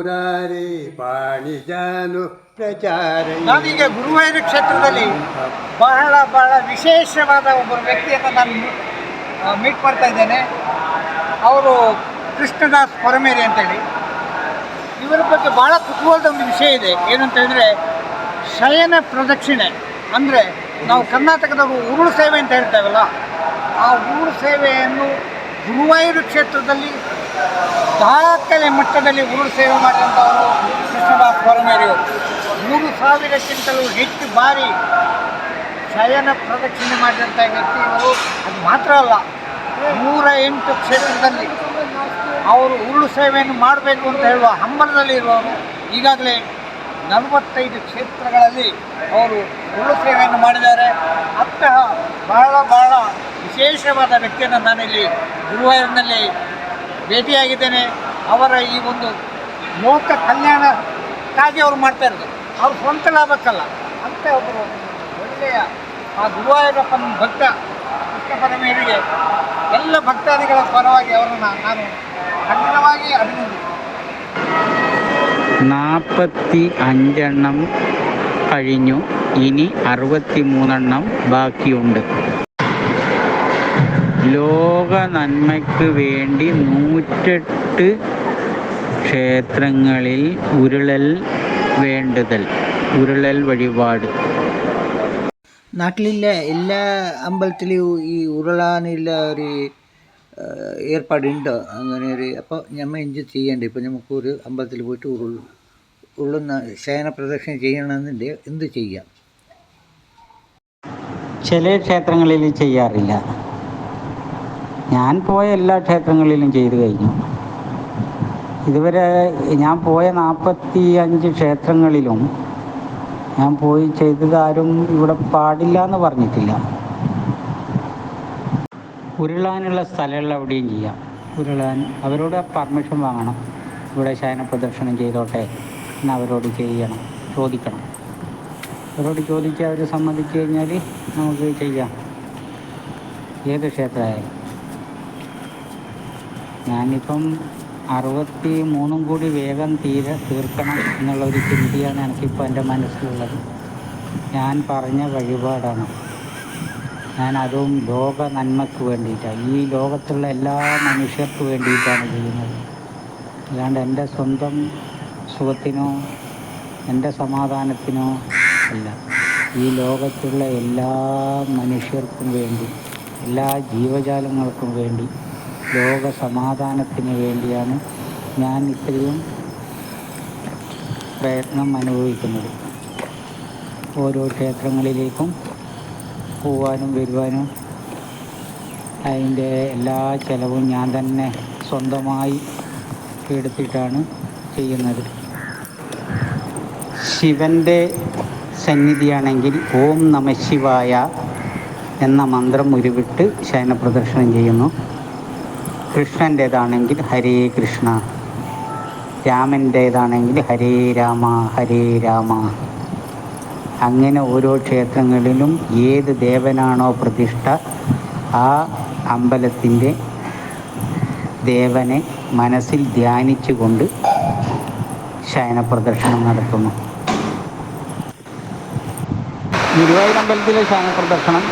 ಮುರಾರಿ ಪಾಣಿಜಾನು ಪ್ರಚಾರ. ನಾನೀಗ ಗುರುವಾಯೂರು ಕ್ಷೇತ್ರದಲ್ಲಿ ಬಹಳ ಬಹಳ ವಿಶೇಷವಾದ ಒಬ್ಬ ವ್ಯಕ್ತಿಯನ್ನು ನಾನು ಮೀಟ್ ಮಾಡ್ತಾ ಇದ್ದೇನೆ. ಅವರು ಕೃಷ್ಣದಾಸ್ ಪರಮೇರಿ ಅಂತೇಳಿ. ಇವರ ಬಗ್ಗೆ ಭಾಳ ಕುತೂಹಲದ ಒಂದು ವಿಷಯ ಇದೆ. ಏನಂತ ಹೇಳಿದ್ರೆ, ಶಯನ ಪ್ರದಕ್ಷಿಣೆ. ಅಂದರೆ ನಾವು ಕರ್ನಾಟಕದವರು ಉರುಳು ಸೇವೆ ಅಂತ ಹೇಳ್ತೇವಲ್ಲ, ಆ ಉರುಳು ಸೇವೆಯನ್ನು ಗುರುವಾಯೂರು ಕ್ಷೇತ್ರದಲ್ಲಿ ದಾಖಲೆ ಮಟ್ಟದಲ್ಲಿ ಊರು ಸೇವೆ ಮಾಡಿದಂಥವರು ಕೃಷ್ಣದಾಸ್ ಪರಮೇರಿಯವರು ಮೂರು ಸಾವಿರಕ್ಕಿಂತಲೂ ಹೆಚ್ಚು ಬಾರಿ ಶಯನ ಪ್ರದಕ್ಷಿಣೆ ಮಾಡಿದಂಥ ವ್ಯಕ್ತಿ ಇವರು. ಅದು ಮಾತ್ರ ಅಲ್ಲ, ನೂರ ಎಂಟು ಕ್ಷೇತ್ರದಲ್ಲಿ ಅವರು ಉರುಳು ಸೇವೆಯನ್ನು ಮಾಡಬೇಕು ಅಂತ ಹೇಳುವ ಹಂಬಲದಲ್ಲಿರುವವರು ಈಗಾಗಲೇ ನಲವತ್ತೈದು ಕ್ಷೇತ್ರಗಳಲ್ಲಿ ಅವರು ಉರುಳು ಸೇವೆಯನ್ನು ಮಾಡಿದ್ದಾರೆ. ಅಂತಹ ಬಹಳ ಬಹಳ ವಿಶೇಷವಾದ ವ್ಯಕ್ತಿಯನ್ನು ನಾನಿಲ್ಲಿ ಗುರುವಾಯೂರಿನಲ್ಲಿ ಭೇಟಿಯಾಗಿದ್ದೇನೆ ಅವರ ಈ ಒಂದು ಲೋಕ ಕಲ್ಯಾಣಕ್ಕಾಗಿ ಅವರು ಮಾಡ್ತಾ ಇರೋದು ಅವ್ರ ಸ್ವಂತ ಲಾಭಕ್ಕಲ್ಲ ಅಂತ ಒಬ್ಬರು ಒಳ್ಳೆಯ ಆ ಗುರುವಾಯೂರಪ್ಪನ ಭಕ್ತ ಕೃಷ್ಣ ಪರಮೇರಿಗೆ ಎಲ್ಲ ಭಕ್ತಾದಿಗಳ ಪರವಾಗಿ ಅವರನ್ನು ನಾನು ಖಂಡಿತವಾಗಿ ಅಭಿನಂದಿಸ್ತೇನೆ നാൽപ്പത്തി അഞ്ചെണ്ണം കഴിഞ്ഞു ഇനി അറുപത്തി മൂന്നെണ്ണം ബാക്കിയുണ്ട് ലോക നന്മയ്ക്ക് വേണ്ടി നൂറ്റെട്ട് ക്ഷേത്രങ്ങളിൽ ഉരുളൽ വേണ്ടുതൽ ഉരുളൽ വഴിപാട്. നാട്ടിലില്ല എല്ലാ അമ്പലത്തിലും ഈ ഉരുളാനുള്ള ഒരു ഏർപ്പാടുണ്ടോ. അങ്ങനെ ഒരു അപ്പോൾ നമ്മൾ എന്ത് ചെയ്യണ്ടേ? ഇപ്പോൾ നമുക്ക് ഒരു അമ്പലത്തിൽ പോയിട്ട് ഉരുൾ ഉള്ളുന്ന ശയന പ്രദക്ഷിണം ചെയ്യണമെന്നുണ്ട് എന്ത് ചെയ്യാം? ചില ക്ഷേത്രങ്ങളിൽ ചെയ്യാറില്ല. ഞാൻ പോയ എല്ലാ ക്ഷേത്രങ്ങളിലും ചെയ്തു കഴിഞ്ഞു. ഇതുവരെ ഞാൻ പോയ നാൽപ്പത്തി അഞ്ച് ക്ഷേത്രങ്ങളിലും ഞാൻ പോയി ചെയ്തതാരും ഇവിടെ പാടില്ല എന്ന് പറഞ്ഞിട്ടില്ല. ഉരുളാനുള്ള സ്ഥലങ്ങളിൽ അവിടെയും ചെയ്യാം. ഉരുളാൻ അവരോട് പെർമിഷൻ വാങ്ങണം. ഇവിടെ ശയന പ്രദക്ഷിണം ചെയ്തോട്ടെ എന്ന് അവരോട് ചെയ്യണം ചോദിക്കണം. അവരോട് ചോദിച്ച് അവർ സമ്മതിച്ചു കഴിഞ്ഞാൽ നമുക്ക് ചെയ്യാം. ഏത് ക്ഷേത്രമായാലും. ഞാനിപ്പം അറുപത്തി മൂന്നും കൂടി വേഗം തീരെ തീർക്കണം എന്നുള്ള ഒരു ചിന്തയാണ് എനിക്കിപ്പോൾ എന്റെ മനസ്സിലുള്ളത്. ഞാൻ പറഞ്ഞ വഴിപാടാണ്. ഞാൻ അതും ലോക നന്മയ്ക്ക് വേണ്ടിയിട്ടാണ് ഈ ലോകത്തുള്ള എല്ലാ മനുഷ്യർക്ക് വേണ്ടിയിട്ടാണ് ചെയ്യുന്നത്. അല്ലാണ്ട് എന്റെ സ്വന്തം സുഖത്തിനോ എന്റെ സമാധാനത്തിനോ അല്ല. ഈ ലോകത്തുള്ള എല്ലാ മനുഷ്യർക്കും വേണ്ടി എല്ലാ ജീവജാലങ്ങൾക്കും വേണ്ടി ലോക സമാധാനത്തിന് വേണ്ടിയാണ് ഞാൻ ഇത്രയും പ്രയത്നം അനുഭവിക്കുന്നത്. ഓരോ ക്ഷേത്രങ്ങളിലേക്കും പോവാനും വരുവാനും അതിന്റെ എല്ലാ ചിലവും ഞാൻ തന്നെ സ്വന്തമായി എടുത്തിട്ടാണ് ചെയ്യുന്നത്. ശിവന്റെ സന്നിധിയാണെങ്കിൽ ഓം നമ ശിവായ എന്ന മന്ത്രം ഉരുവിട്ട് ശയന പ്രദർശനം ചെയ്യുന്നു. കൃഷ്ണന്റേതാണെങ്കിൽ ഹരേ കൃഷ്ണ രാമന്റേതാണെങ്കിൽ ഹരേ രാമ ഹരേ രാമ. അങ്ങനെ ഓരോ ക്ഷേത്രങ്ങളിലും ഏത് ദേവനാണോ പ്രതിഷ്ഠ ആ അമ്പലത്തിന്റെ ദേവനെ മനസ്സിൽ ധ്യാനിച്ചുകൊണ്ട് ശയന പ്രദർശനം നടത്തുന്നു. ഗുരുവായൂർ അമ്പലത്തിലെ പ്രദർശനം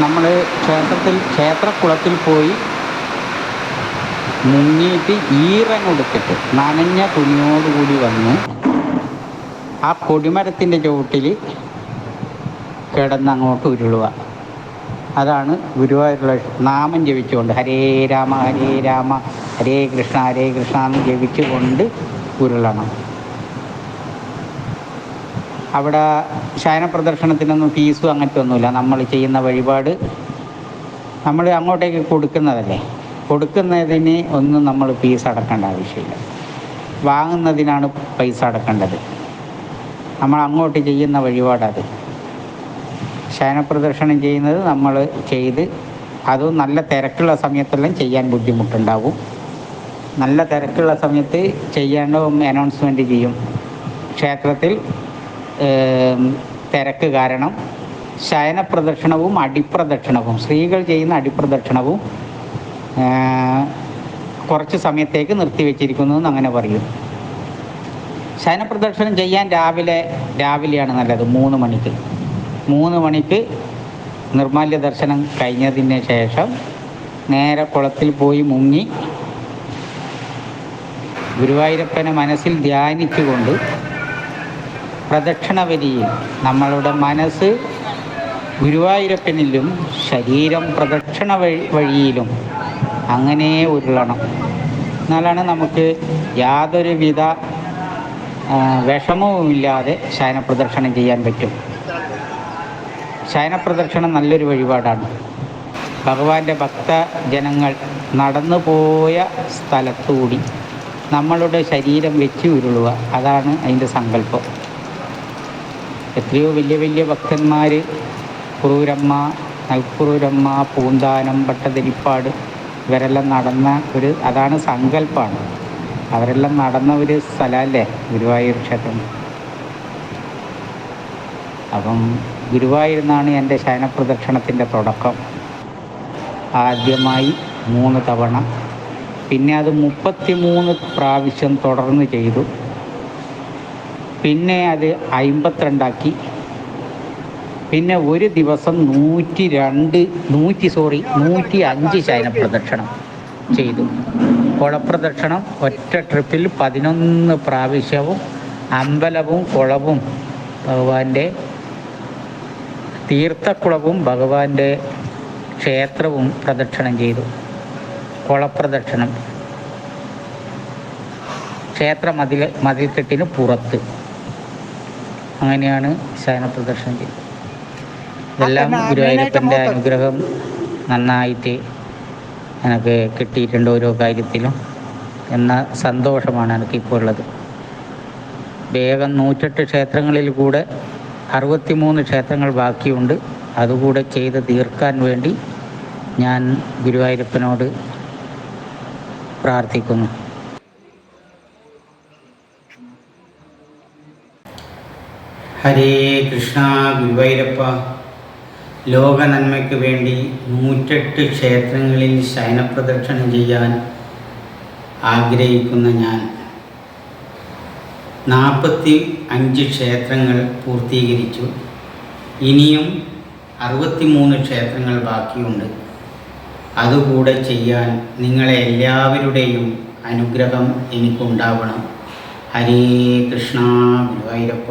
നമ്മൾ ക്ഷേത്രത്തിൽ ക്ഷേത്രക്കുളത്തിൽ പോയി മുങ്ങിയിട്ട് ഈറം കൊടുത്തിട്ട് നനഞ്ഞ തുണിയോടുകൂടി വന്ന് ആ കൊടിമരത്തിന്റെ ചുവട്ടിൽ കിടന്ന് അങ്ങോട്ട് ഉരുളുക. അതാണ് ഗുരുവായൂരുള്ള നാമം ജപിച്ചുകൊണ്ട് ഹരേ രാമ ഹരേ രാമ ഹരേ കൃഷ്ണ ഹരേ കൃഷ്ണ എന്ന് ജപിച്ചുകൊണ്ട് ഉരുളണം. അവിടെ ശയന പ്രദർശനത്തിനൊന്നും ഫീസും അങ്ങനത്തെ ഒന്നുമില്ല നമ്മൾ ചെയ്യുന്ന വഴിപാട് നമ്മൾ അങ്ങോട്ടേക്ക് കൊടുക്കുന്നതല്ലേ? കൊടുക്കുന്നതിന് ഒന്നും നമ്മൾ ഫീസ് അടക്കേണ്ട ആവശ്യമില്ല. വാങ്ങുന്നതിനാണ് പൈസ അടക്കേണ്ടത്. നമ്മൾ അങ്ങോട്ട് ചെയ്യുന്ന വഴിപാടത്. ശയനപ്രദർശനം ചെയ്യുന്നത് നമ്മൾ ചെയ്ത് അതും നല്ല തിരക്കുള്ള സമയത്തെല്ലാം ചെയ്യാൻ ബുദ്ധിമുട്ടുണ്ടാകും നല്ല തിരക്കുള്ള സമയത്ത് ചെയ്യേണ്ട അനൗൺസ്മെന്റ് ചെയ്യും. ക്ഷേത്രത്തിൽ തിരക്ക് കാരണം ശയനപ്രദക്ഷിണവും അടിപ്രദക്ഷിണവും സ്ത്രീകൾ ചെയ്യുന്ന അടിപ്രദക്ഷിണവും കുറച്ച് സമയത്തേക്ക് നിർത്തിവെച്ചിരിക്കുന്നു അങ്ങനെ പറയും. ശയനപ്രദക്ഷിണം ചെയ്യാൻ രാവിലെ രാവിലെയാണ് നല്ലത് മൂന്ന് മണിക്ക്. മൂന്ന് മണിക്ക് നിർമാല്യ ദർശനം കഴിഞ്ഞതിന് ശേഷം നേരെ കുളത്തിൽ പോയി മുങ്ങി ഗുരുവായൂരപ്പനെ മനസ്സിൽ ധ്യാനിച്ചുകൊണ്ട് പ്രദക്ഷിണ വരിയിൽ നമ്മളുടെ മനസ്സ് ഗുരുവായൂരപ്പനിലും ശരീരം പ്രദക്ഷിണ വഴി വഴിയിലും അങ്ങനെ ഉരുളണം. എന്നാലാണ് നമുക്ക് യാതൊരുവിധ വിഷമവുമില്ലാതെ ശയനപ്രദക്ഷിണം ചെയ്യാൻ പറ്റും. ശയനപ്രദക്ഷിണം നല്ലൊരു വഴിപാടാണ്. ഭഗവാന്റെ ഭക്തജനങ്ങൾ നടന്നു പോയ സ്ഥലത്തുകൂടി നമ്മളുടെ ശരീരം വെച്ച് ഉരുളുക. അതാണ് അതിന്റെ സങ്കല്പം. എത്രയോ വലിയ വലിയ ഭക്തന്മാർ കുറൂരമ്മ നൽക്കുറൂരമ്മ പൂന്താനം ഭട്ടതിരിപ്പാട് ഇവരെല്ലാം നടന്ന ഒരു അതാണ് സങ്കല്പമാണ് അവരെല്ലാം നടന്ന ഒരു സ്ഥലമല്ലേ ഗുരുവായൂർ ക്ഷേത്രം? അപ്പം ഗുരുവായൂരുന്നാണ് എന്റെ ശയനപ്രദക്ഷിണത്തിന്റെ തുടക്കം. ആദ്യമായി മൂന്ന് തവണ പിന്നെ അത് മുപ്പത്തി മൂന്ന് പ്രാവശ്യം തുടർന്ന് ചെയ്തു. പിന്നെ അത് അമ്പത്തിരണ്ടാക്കി. പിന്നെ ഒരു ദിവസം നൂറ്റി രണ്ട് നൂറ്റി സോറി നൂറ്റി അഞ്ച് ശയന പ്രദക്ഷിണം ചെയ്തു. കുളപ്രദക്ഷിണം ഒറ്റ ട്രിപ്പിൽ പതിനൊന്ന് പ്രാവശ്യവും അമ്പലവും കുളവും ഭഗവാന്റെ തീർത്ഥക്കുളവും ഭഗവാന്റെ ക്ഷേത്രവും പ്രദക്ഷിണം ചെയ്തു. കുളപ്രദക്ഷിണം. ക്ഷേത്ര മതിൽ മതിൽക്കെട്ടിന് പുറത്ത്. അങ്ങനെയാണ് പ്രദർശനം ചെയ്തത്. ഇതെല്ലാം ആ, ഗുരുവായൂരപ്പന്റെ അനുഗ്രഹം നന്നായിട്ട് എനിക്ക് കിട്ടിയിട്ടുണ്ട് ഓരോ കാര്യത്തിലും എന്ന സന്തോഷമാണ് എനിക്കിപ്പോൾ ഉള്ളത് വേഗം നൂറ്റെട്ട് ക്ഷേത്രങ്ങളിൽ കൂടെ അറുപത്തിമൂന്ന് ക്ഷേത്രങ്ങൾ ബാക്കിയുണ്ട്. അതുകൂടെ ചെയ്ത് തീർക്കാൻ വേണ്ടി ഞാൻ ഗുരുവായൂരപ്പനോട് പ്രാർത്ഥിക്കുന്നു. ഹരേ കൃഷ്ണ ഗുരുവായൂരപ്പ. ലോക നന്മയ്ക്ക് വേണ്ടി നൂറ്റെട്ട് ക്ഷേത്രങ്ങളിൽ ശയനപ്രദക്ഷിണം ചെയ്യാൻ ആഗ്രഹിക്കുന്ന ഞാൻ. നാൽപ്പത്തി അഞ്ച് ക്ഷേത്രങ്ങൾ പൂർത്തീകരിച്ചു. ഇനിയും അറുപത്തിമൂന്ന് ക്ഷേത്രങ്ങൾ ബാക്കിയുണ്ട്. അതുകൂടെ ചെയ്യാൻ നിങ്ങളെ എല്ലാവരുടെയും അനുഗ്രഹം എനിക്കുണ്ടാവണം. ഹരേ കൃഷ്ണ ഗുരുവായൂരപ്പ.